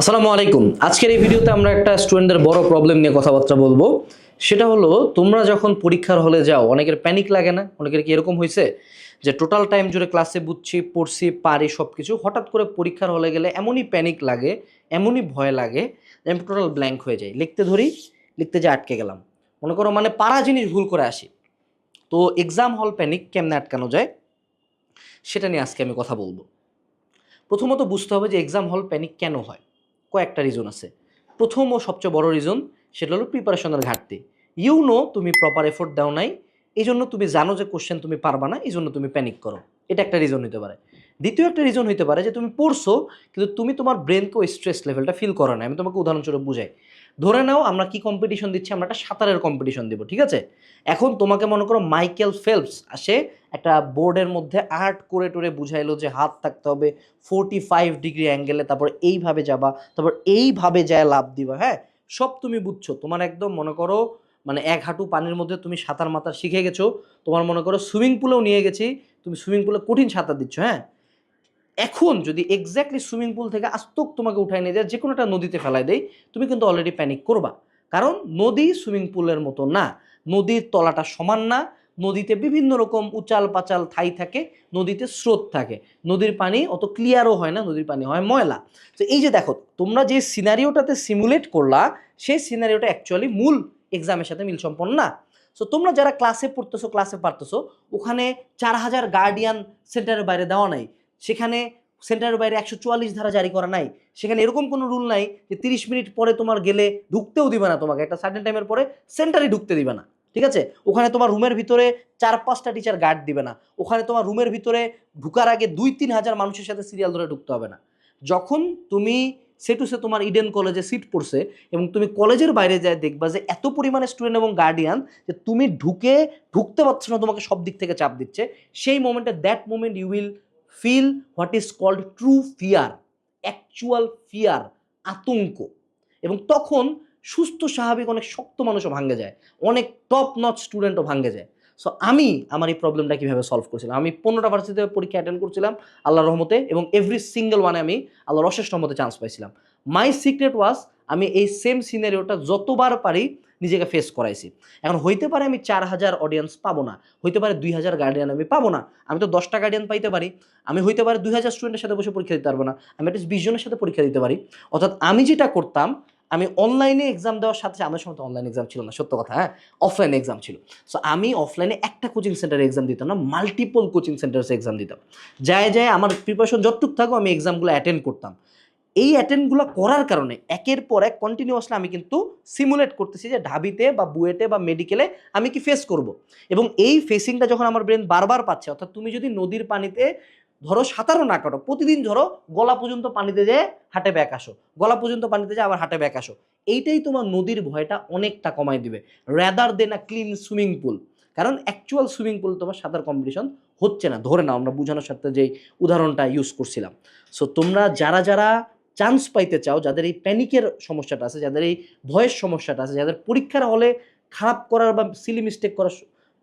আসসালামু আলাইকুম। আজকের এই ভিডিওতে আমরা একটা স্টুডেন্টদের বড় প্রবলেম নিয়ে কথাবার্তা বলব। সেটা হলো, তোমরা যখন পরীক্ষার হলে যাও, অনেকের প্যানিক লাগে না, অনেকের কি এরকম হয়েছে? যে টোটাল টাইম জুড়ে ক্লাসে বুঝছি, পড়ছি, পারি সব কিছু হঠাৎ করে পরীক্ষার হলে গেলে এমনই প্যানিক লাগে, এমনই ভয় লাগে, যে আমি টোটাল ব্ল্যাঙ্ক হয়ে যাই। লিখতে ধরি, লিখতে যে আটকে গেলাম। মনে করো মানে পারা জিনিস ভুল করে আসি। তো এক্সাম হল প্যানিক কেমনে আটকানো যায়? সেটা নিয়ে আজকে আমি কথা বলব। প্রথমত বুঝতে হবে যে এক্সাম হল প্যানিক কেন হয়। কয়েকটা রিজন আছে। প্রথম ও সবচেয়ে বড় রিজন সেটা হলো প্রিপারেশনের ঘাটতি। ইউ নো তুমি প্রপার এফোর্ট দাও নাই এই জন্য তুমি জানো যে কোশ্চেন তুমি পারবা না এই জন্য তুমি প্যানিক করো। এটা একটা রিজন হতে পারে। দ্বিতীয় একটা রিজন হইতে পারে যে তুমি পড়ছো, কিন্তু তুমি তোমার ব্রেনকে ওই স্ট্রেস লেভেলটা ফিল করো না আমি তোমাকে উদাহরণস্বরূপ বুঝাই। ধরে নাও আমরা কি কম্পিটিশন দিচ্ছি? আমরা একটা সাঁতারের কম্পিটিশন দিব, ঠিক আছে? এখন তোমাকে মনে করো মাইকেল ফেলপস আসে একটা বোর্ডের মধ্যে আর্ট করে টরে বুঝাইলো যে হাত থাকতে হবে ফোরটি ফাইভ ডিগ্রি অ্যাঙ্গেলে তারপর এইভাবে যাবা, তারপর এইভাবে যায় লাভ দিবা হ্যাঁ? সব তুমি বুঝছ। তোমার একদম মনে করো মানে এক হাঁটু পানির মধ্যে তুমি সাঁতার মাতার শিখে গেছো, তোমার মনে করো সুইমিং পুলেও নিয়ে গেছি, তুমি সুইমিং পুলে কঠিন সাঁতার দিচ্ছ হ্যাঁ? এখন যদি এক্স্যাক্টলি সুইমিং পুল থেকে আস্তক তোমাকে উঠায় নিয়ে যায় যে কোনো একটা নদীতে ফেলাই দেয়, তুমি কিন্তু অলরেডি প্যানিক করবা। কারণ নদী সুইমিং পুলের মতো না। নদীর তলাটা সমান না, নদীতে বিভিন্ন রকম উচাল পাচাল থাই থাকে, নদীতে স্রোত থাকে। নদীর পানি অত ক্লিয়ারও হয় না, নদীর পানি হয় ময়লা। তো এই যে দেখো, তোমরা যে সিনারিওটাতে সিমুলেট করলা, সেই সিনারিওটা অ্যাকচুয়ালি মূল এক্সামের সাথে মিল সম্পন্ন না। সো তোমরা যারা ক্লাসে পড়তেছো ক্লাসে পারতেছো, ওখানে চার হাজার গার্ডিয়ান সেন্টারের বাইরে দেওয়া নাই। সেখানে সেন্টারের বাইরে একশো চুয়াল্লিশ ধারা জারি করা নাই। সেখানে এরকম কোনো রুল নাই যে তিরিশ মিনিট পরে তোমার গেলে ঢুকতেও দিবে না তোমাকে। একটা সার্টেন টাইমের পরে সেন্টারে ঢুকতে দিবে না। ঠিক আছে? ওখানে তোমার রুমের ভিতরে চার, পাঁচটা টিচার গার্ড দিবে না। ওখানে তোমার রুমের ভিতরে ঢুকার আগে দুই, তিন হাজার মানুষের সাথে সিরিয়াল ধরে ঢুকতে হবে না। যখন তুমি সেটুসে তোমার ইডেন কলেজে সিট পড়ছে এবং তুমি কলেজের বাইরে যায় দেখবা যে এত পরিমাণে স্টুডেন্ট এবং গার্ডিয়ান যে তুমি ঢুকে ঢুকতে পারছ না, তোমাকে সব দিক থেকে চাপ দিচ্ছে। সেই মোমেন্টে that moment you will feel what is called true fear actual fear আতঙ্ক। এবং তখন সুস্থ, স্বাভাবিক, অনেক শক্ত মানুষও ভাঙে যায়। অনেক টপ নট স্টুডেন্টও ভাঙে যায়। সো আমি আমার এই প্রবলেমটা কীভাবে সলভ করছিলাম? আমি পনেরোটা ভার্সিটিতে পরীক্ষা অ্যাটেন্ড করছিলাম আল্লাহর রহমতে এবং এভরি সিঙ্গেল ওয়ানে আমি আল্লাহর অশেষ রহমতে চান্স পাইছিলাম। মাই সিক্রেট ওয়াজ আমি এই সেম সিনারিওটা যতবার পারি নিজেকে ফেস করাইছি। এখন হইতে পারে আমি চার হাজার অডিয়েন্স পাবো না, হইতে পারে দুই হাজার গার্ডিয়ান আমি পাবো না, আমি তো দশটা গার্ডিয়ান পাইতে পারি, আমি হইতে পারে দুই হাজার স্টুডেন্টের সাথে বসে পরীক্ষা দিতে পারব না, আমি অ্যাটলিস্ট বিশ জনের সাথে পরীক্ষা দিতে পারি। অর্থাৎ আমি যেটা করতাম, আমি অনলাইনে এক্সাম দেওয়ার সাথে আমার সময় তো অনলাইন এক্সাম ছিল না, সত্য কথা হ্যাঁ? অফলাইন এক্সাম ছিল। সো আমি অফলাইনে একটা কোচিং সেন্টারে এক্সাম দিতাম না মাল্টিপল কোচিং সেন্টারে এক্সাম দিতাম। যায় যায় আমার প্রিপারেশন যতটুকু থাকো আমি এক্সামগুলো অ্যাটেন্ড করতাম। এই অ্যাটেন্ডগুলো করার কারণে একের পর এক কন্টিনিউয়াসলি আমি কিন্তু সিমুলেট করতেছি যে ঢাবিতে বা বুয়েটে বা মেডিকেলে আমি কি ফেস করব। এবং এই ফেসিংটা যখন আমার ব্রেন বারবার পাচ্ছে, অর্থাৎ তুমি যদি নদীর পানিতে ধরো সাঁতারও না কাটো, প্রতিদিন ধরো গলা পর্যন্ত পানিতে যেয়ে হাটে ব্যাক আসো, গলা পর্যন্ত পানিতে যেয়ে আবার হাটে ব্যাক আসো, এইটাই তোমার নদীর ভয়টা অনেকটা কমাই দিবে rather than a clean swimming pool কারণ অ্যাকচুয়াল সুইমিং পুল তোমার সাঁতার কম্পিটিশন হচ্ছে না, ধরে নাও আমরা বোঝানোর সাথে যেই উদাহরণটা ইউজ করছিলাম। সো তোমরা যারা যারা চান্স পাইতে চাও, যাদের এই প্যানিকের সমস্যাটা আছে, যাদের এই ভয়ের সমস্যাটা আছে, যাদের পরীক্ষার হলে খারাপ করার বা সিলি মিস্টেক করার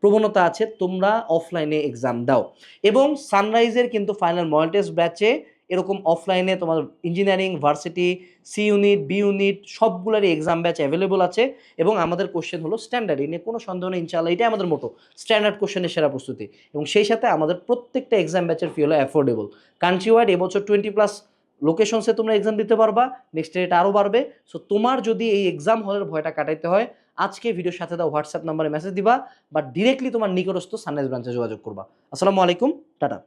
প্রবণতা আছে, তোমরা অফলাইনে এক্সাম দাও। এবং সানরাইজের কিন্তু ফাইনাল মডেল টেস্ট ব্যাচে এরকম অফলাইনে তোমার engineering varsity C unit B unit সবগুলোরই exam batch available আছে এবং আমাদের কোশ্চেন হলো স্ট্যান্ডার্ড এই নিয়ে কোনো সন্দেহ নেই ইনশাল্লাহ এটাই আমাদের মোটো স্ট্যান্ডার্ড কোশ্চেনের সেরা প্রস্তুতি। এবং সেই সাথে আমাদের প্রত্যেকটা এক্সাম ব্যাচের ফি হলো অ্যাফোর্ডেবল কান্ট্রি ওয়াইড এবছর টোয়েন্টি প্লাস লোকেশনসে তোমরা এক্সাম দিতে পারবা নেক্সট ডেট আরও বাড়বে। সো তোমার যদি এই এক্সাম হলের ভয়টা কাটাইতে হয়, আজকে ভিডিওর সাথে দাও হোয়াটসঅ্যাপ নাম্বারে মেসেজ দিবা বা ডিরেক্টলি তোমার নিকটস্থ সানরাইজ ব্রাঞ্চে যোগাযোগ করবা। আসসালামু আলাইকুম, টাটা।